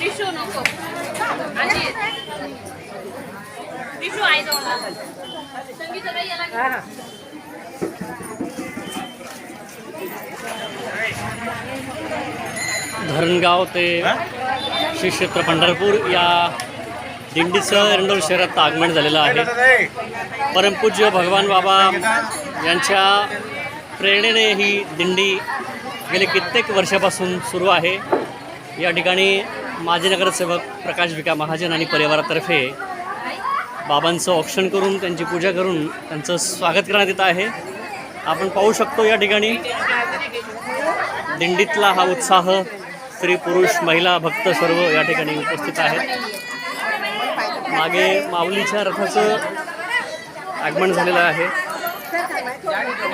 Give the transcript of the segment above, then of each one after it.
Tissue नको. आजी tissue आहे संगीता याला धरणगाव ते श्री क्षेत्र पंढरपूर या दिंडीचं एरंडोल शहरात आगमन झालेलं आहे. परमपूज्य भगवान बाबा यांच्या प्रेरणेने ही दिंडी गेले कित्येक वर्षापासून सुरू आहे. या ठिकाणी माजी नगरसेवक प्रकाश विका महाजन आणि परिवारातर्फे बाबांचं औक्षण करून त्यांची पूजा करून त्यांचं स्वागत करण्यात येत आहे. आपण पाहू शकतो या ठिकाणी दिंडीतला हा उत्साह स्त्री पुरुष महिला भक्त सर्व या ठिकाणी उपस्थित आहेत. मागे माऊलीच्या रथाचं आगमन झालेलं आहे.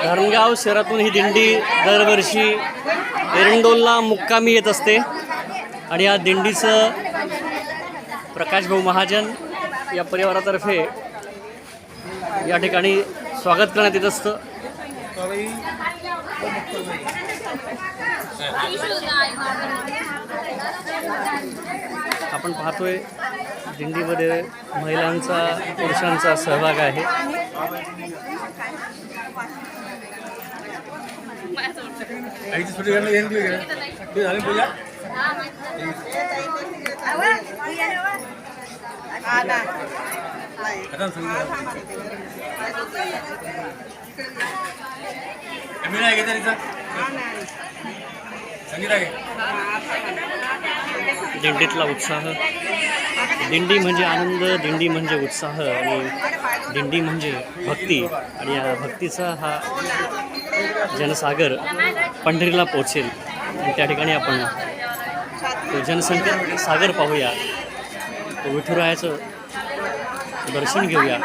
धरणगाव शहरातून ही दिंडी दरवर्षी एरंडोलला मुक्कामी येत असते आणि या दिंडीचं प्रकाशभाऊ महाजन या परिवारातर्फे या ठिकाणी स्वागत करण्यात येत असतं. आपण पाहतोय दिंडीमध्ये महिलांचा पुरुषांचा सहभाग आहे. मिळा घे तरीचा येईन आहे दिंडीतला उत्साह. दिंडी म्हणजे आनंद दिंडी म्हणजे उत्साह आणि दिंडी म्हणजे भक्ती. आणि या भक्तीचा हा जनसागर पंढरीला पोचेल आणि त्या ठिकाणी आपण तो जनसंख्या सागर पाहूया. तो विठुरायाचं दर्शन घेऊया.